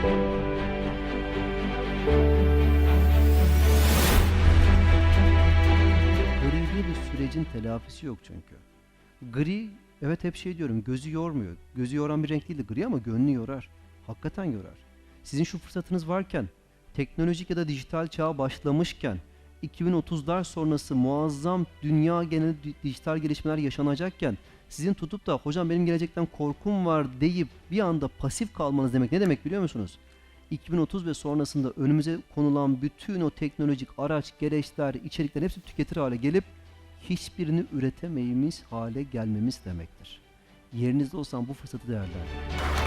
Görevi bir sürecin telafisi yok çünkü. Gri, evet hep şey diyorum gözü yormuyor. Gözü yoran bir renk değildi gri ama gönlü yorar. Hakikaten yorar. Sizin şu fırsatınız varken, teknolojik ya da dijital çağa başlamışken 2030'lar sonrası muazzam dünya genel di- dijital gelişmeler yaşanacakken, sizin tutup da hocam benim gelecekten korkum var deyip bir anda pasif kalmanız demek ne demek biliyor musunuz? 2030 ve sonrasında önümüze konulan bütün o teknolojik araç, gereçler, içerikler hepsi tüketir hale gelip hiçbirini üretemeyimiz hale gelmemiz demektir. Yerinizde olsam bu fırsatı değerlendirin.